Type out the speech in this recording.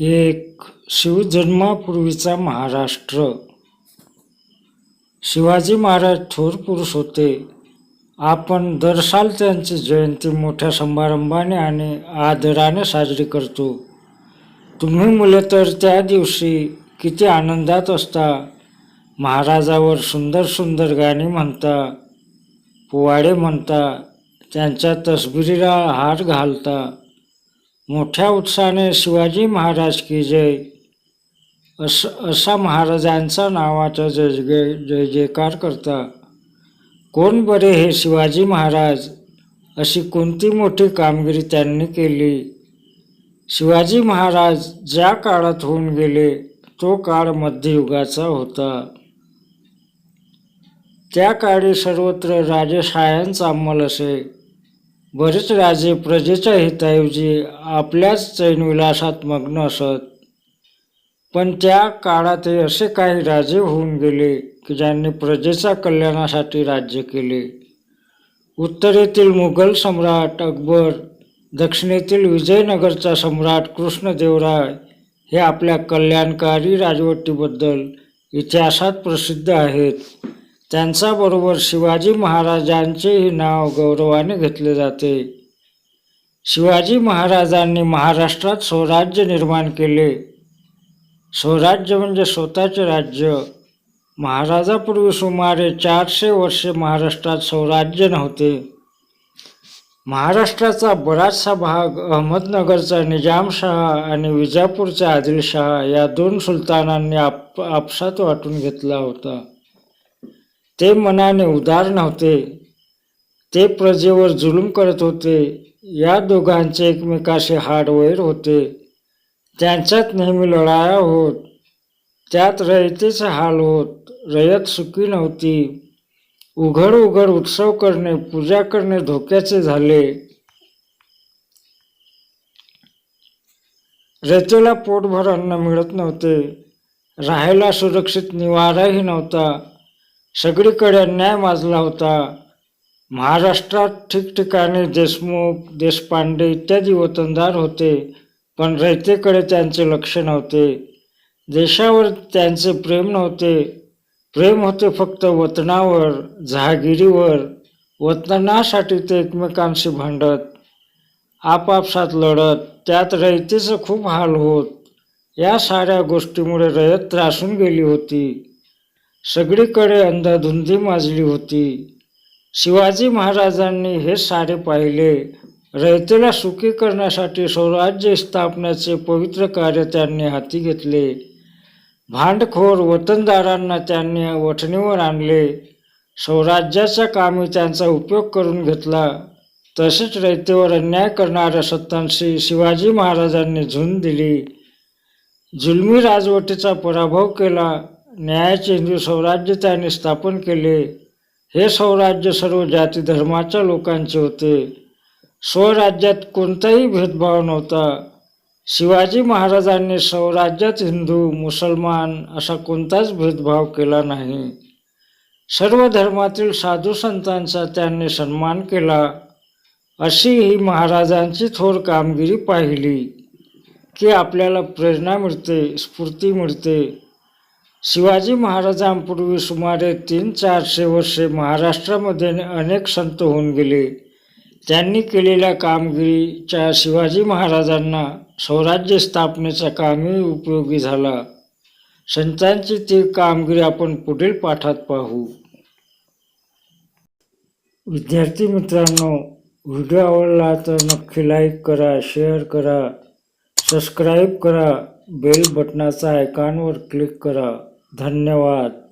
एक शिवजन्मापूर्वीचा महाराष्ट्र. शिवाजी महाराज थोर पुरुष होते. आपण दर साल त्यांची जयंती मोठ्या समारंभाने आणि आदराने साजरी करतो. तुम्ही मुले तर त्या दिवशी किती आनंदात असता. महाराजावर सुंदर सुंदर गाणी म्हणता पोवाडे म्हणता त्यांच्या तसबिरीला हार घालता. मोठ्या उत्साहाने शिवाजी महाराज की जय. अस असा महाराजांचा नावाचा जय जय जय जयकार करता. कोण बरे हे शिवाजी महाराज? अशी कोणती मोठी कामगिरी त्यांनी केली? शिवाजी महाराज ज्या काळात होऊन गेले तो काळ मध्ययुगाचा होता. त्या काळी सर्वत्र राजेशायांचा अंमल असे. बरेच राजे प्रजेच्या हिताऐवजी आपल्याच चैनविलासात मग्न असत. पण त्या काळात असे काही राजे होऊन गेले की ज्यांनी प्रजेच्या कल्याणासाठी राज्य केले. उत्तरेतील मुघल सम्राट अकबर दक्षिणेतील विजयनगरचा सम्राट कृष्णदेवराय हे आपल्या कल्याणकारी राजवटीबद्दल इतिहासात प्रसिद्ध आहेत. त्यांच्याबरोबर शिवाजी महाराजांचेही नाव गौरवाने घेतले जाते. शिवाजी महाराजांनी महाराष्ट्रात स्वराज्य निर्माण केले. स्वराज्य म्हणजे स्वतःचे राज्य. महाराजापूर्वी सुमारे चारशे वर्षे महाराष्ट्रात स्वराज्य नव्हते. महाराष्ट्राचा बराचसा भाग अहमदनगरचा निजामशहा आणि विजापूरचा आदिलशहा या दोन सुलतानांनी आप आपसात वाटून घेतला होता. ते मनाने उदार नव्हते. ते प्रजेवर जुलूम करत होते. या दोघांचे एकमेकाशी हाडवैर होते. त्यांच्यात नेहमी लढाया होत. त्यात रयतेचे हाल होत. रयत सुखी नव्हती. उघड उघड उत्सव करणे पूजा करणे धोक्याचे झाले. रयतेला पोटभर अन्न मिळत नव्हते. राहायला सुरक्षित निवाराही नव्हता. सगळीकडे अन्याय माजला होता. महाराष्ट्रात ठिकठिकाणी देशमुख देशपांडे इत्यादी वतनदार होते पण रयतेकडे त्यांचे लक्ष नव्हते. देशावर त्यांचे प्रेम नव्हते. प्रेम होते फक्त वतनावर जहागिरीवर. वतनासाठी ते एकमेकांशी भांडत आपापसात लढत त्यात रयतेचं खूप हाल होत. या साऱ्या गोष्टीमुळे रयत त्रासून गेली होती. सगळीकडे अंधाधुंदी माजली होती. शिवाजी महाराजांनी हे सारे पाहिले. रयतेला सुखी करण्यासाठी स्वराज्य स्थापनेचे पवित्र कार्य त्यांनी हाती घेतले. भांडखोर वतनदारांना त्यांनी वठणीवर आणले. स्वराज्याच्या कामी त्यांचा उपयोग करून घेतला. तसेच रयतेवर अन्याय करणाऱ्या सत्तांशी शिवाजी महाराजांनी झुंज दिली. जुलमी राजवटीचा पराभव केला. न्यायाचे हिंदू स्वराज्य त्याने स्थापन केले. हे स्वराज्य सर्व जाती धर्माच्या लोकांचे होते. स्वराज्यात कोणताही भेदभाव नव्हता. शिवाजी महाराजांनी स्वराज्यात हिंदू मुसलमान असा कोणताच भेदभाव केला नाही. सर्व धर्मातील साधू संतांचा त्यांनी सन्मान केला. अशी ही महाराजांची थोर कामगिरी पाहिली की आपल्याला प्रेरणा मिळते स्फूर्ती मिळते. शिवाजी महाराजांपूर्वी सुमारे तीन चारशे वर्षे महाराष्ट्रामध्ये अनेक संत होऊन गेले. त्यांनी केलेल्या कामगिरीच्या शिवाजी महाराजांना स्वराज्य स्थापनेचा कामही उपयोगी झाला. संतांची ती कामगिरी आपण पुढील पाठात पाहू. विद्यार्थी मित्रांनो व्हिडिओ आवडला तर नक्की लाईक करा शेअर करा सबस्क्राईब करा बेल बटनाचा आयकॉनवर क्लिक करा. धन्यवाद.